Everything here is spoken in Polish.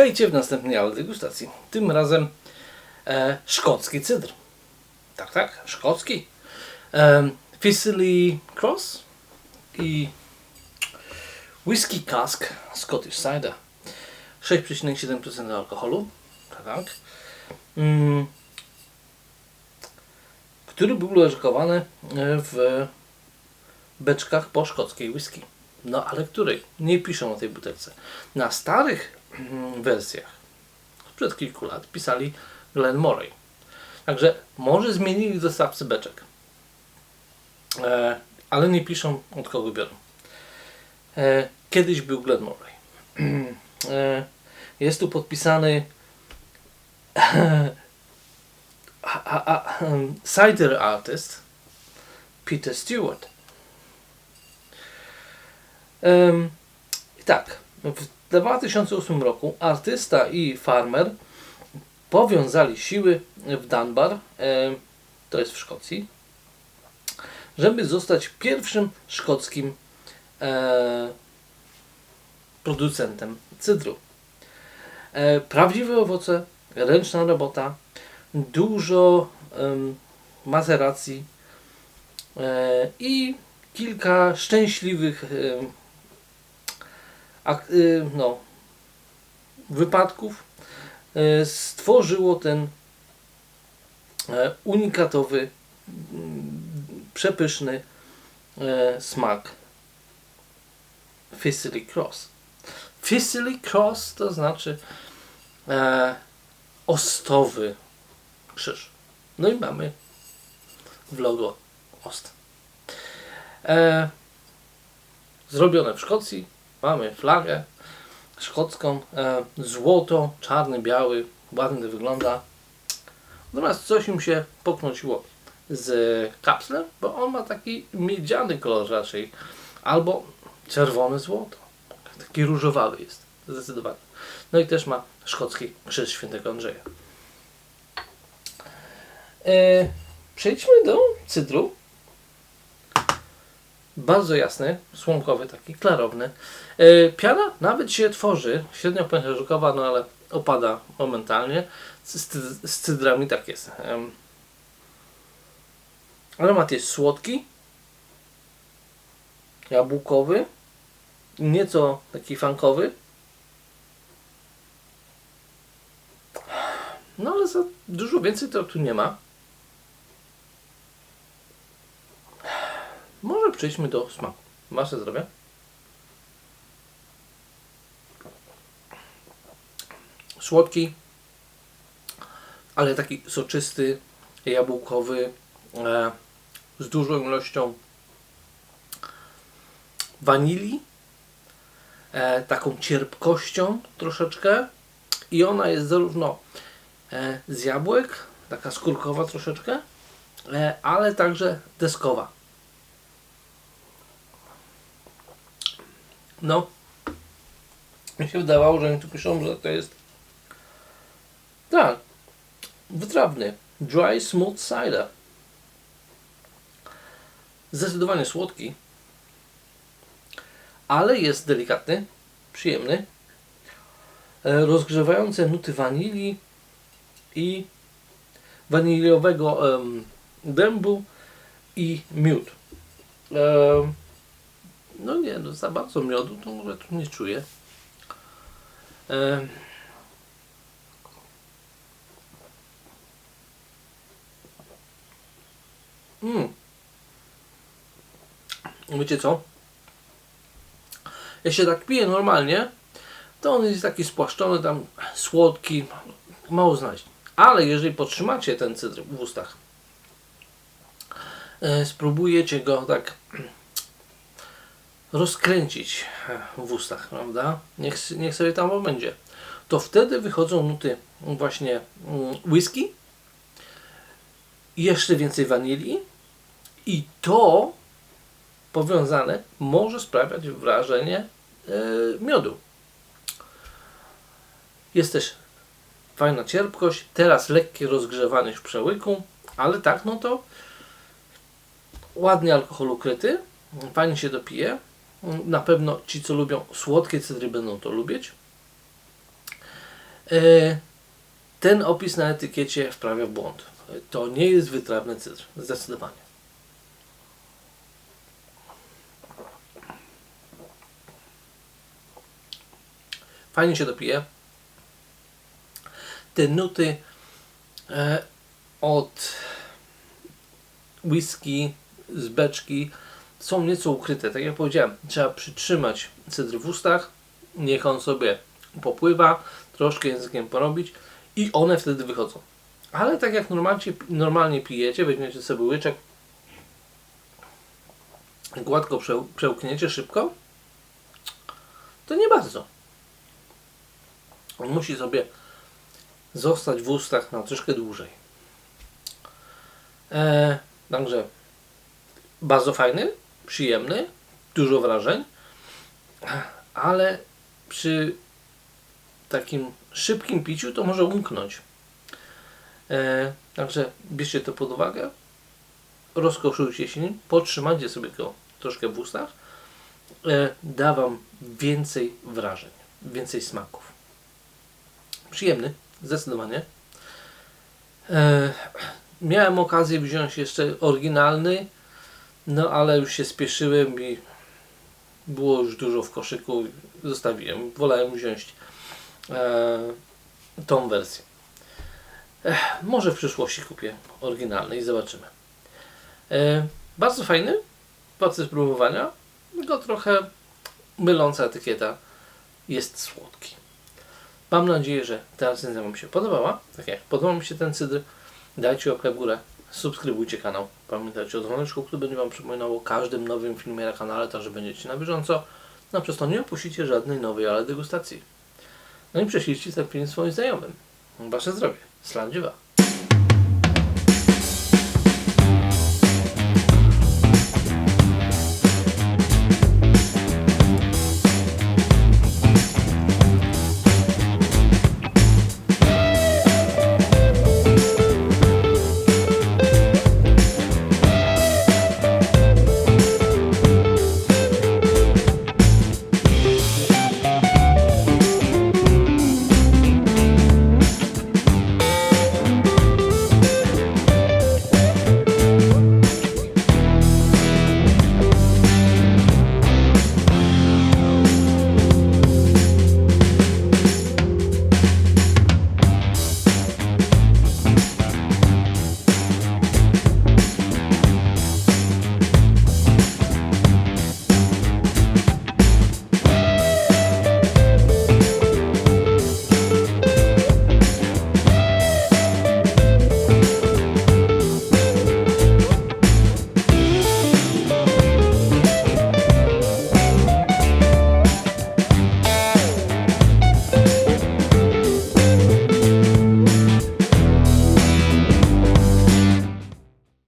Witajcie w następnej aula degustacji. Tym razem e, szkocki cydr. Tak, tak, szkocki. E, Ficily Cross i Whisky Cask Scottish Cider. 6,7% alkoholu. Tak, tak. Mm, który był leżakowany e, w beczkach po szkockiej whisky. No ale której? Nie piszą o tej butelce. Na starych wersjach sprzed kilku lat pisali Glen Moray. Także może zmienili dostawcy beczek. E, ale nie piszą od kogo biorą. E, kiedyś był Glen Moray. E, jest tu podpisany um, cider artist Peter Stewart. I tak, w 2008 roku artysta i farmer powiązali siły w Dunbar, em, to jest w Szkocji, żeby zostać pierwszym szkockim e, producentem cydru. E, prawdziwe owoce, ręczna robota, dużo e, i kilka szczęśliwych no, wypadków e, stworzyło ten e, unikatowy, mm, przepyszny e, smak Ficily Cross. Ficily Cross to znaczy e, ostowy krzyż. No i mamy w logo ost. Zrobione w Szkocji. Mamy flagę szkocką. E, złoto, czarny, biały. Ładnie wygląda. Natomiast coś im się poknąciło z kapslem, bo on ma taki miedziany kolor raczej. Albo czerwone złoto. Taki różowawy jest. Zdecydowanie. No i też ma szkocki krzyż świętego Andrzeja. E, przejdźmy do cydru. Bardzo jasny, słomkowy, taki klarowny. E, piana nawet się tworzy, średnio pęcherzykowa, no ale opada momentalnie. Z, z, z cydrami tak jest. Aromat jest słodki, jabłkowy, nieco taki funkowy. No ale za dużo więcej to tu nie ma. Może przejdźmy do smaku. Wasze zdrowie. Słodki, ale taki soczysty, jabłkowy, e, z dużą ilością wanilii, e, taką cierpkością troszeczkę i ona jest zarówno e, z jabłek, taka skórkowa troszeczkę, e, ale także deskowa. No, mi się wydawało, że oni tu piszą, że to jest tak, wytrawny, dry smooth cider. Zdecydowanie słodki, ale jest delikatny, przyjemny. E, Rozgrzewające nuty wanilii i waniliowego dębu i miód. No nie, no za bardzo miodu to może tu nie czuję. Em, Mm. Wiecie co? Jak się tak pije normalnie, to on jest taki spłaszczony, tam słodki, mało znaleźć. Ale jeżeli podtrzymacie ten cydr w ustach, e, spróbujecie go tak rozkręcić w ustach, prawda? Niech, niech sobie tam będzie. To wtedy wychodzą nuty właśnie mm, whisky, jeszcze więcej wanilii i to powiązane może sprawiać wrażenie e, miodu. Jest też fajna cierpkość, teraz lekkie rozgrzewanie w przełyku, ale tak, no to ładnie alkohol ukryty, fajnie się dopije. Na pewno ci, co lubią słodkie cydry, będą to lubić. E, ten opis na etykiecie wprawia w błąd. To nie jest wytrawny cydr. Zdecydowanie. Fajnie się dopije. Te nuty e, od whisky z beczki są nieco ukryte. Tak jak powiedziałem, trzeba przytrzymać cydr w ustach, niech on sobie popływa, troszkę językiem porobić i one wtedy wychodzą. Ale tak jak normalnie, normalnie pijecie, weźmiecie sobie łyczek, gładko przeł- przełkniecie szybko, to nie bardzo. On musi sobie zostać w ustach na troszkę dłużej. E, także bardzo fajny, przyjemny, dużo wrażeń, ale przy takim szybkim piciu to może umknąć. E, także bierzcie to pod uwagę, rozkoszujcie się nim, podtrzymajcie sobie go troszkę w ustach, e, da Wam więcej wrażeń, więcej smaków. Przyjemny, zdecydowanie. E, miałem okazję wziąć jeszcze oryginalny, no ale już się spieszyłem i było już dużo w koszyku, zostawiłem. Wolałem wziąć e, tą wersję. Ech, może w przyszłości kupię oryginalny i zobaczymy. E, bardzo fajny, wart spróbowania, tylko trochę myląca etykieta. Jest słodki. Mam nadzieję, że ta recenzja Wam się podobała. Tak jak podobał mi się ten cydr, dajcie łapkę w górę, subskrybujcie kanał. Pamiętajcie o dzwoneczku, który będzie Wam przypominał o każdym nowym filmie na kanale, tak że będziecie na bieżąco. No przez to nie opuścicie żadnej nowej, ale degustacji. No i prześlijcie ten film swoim znajomym. Wasze zdrowie. Slandziewa.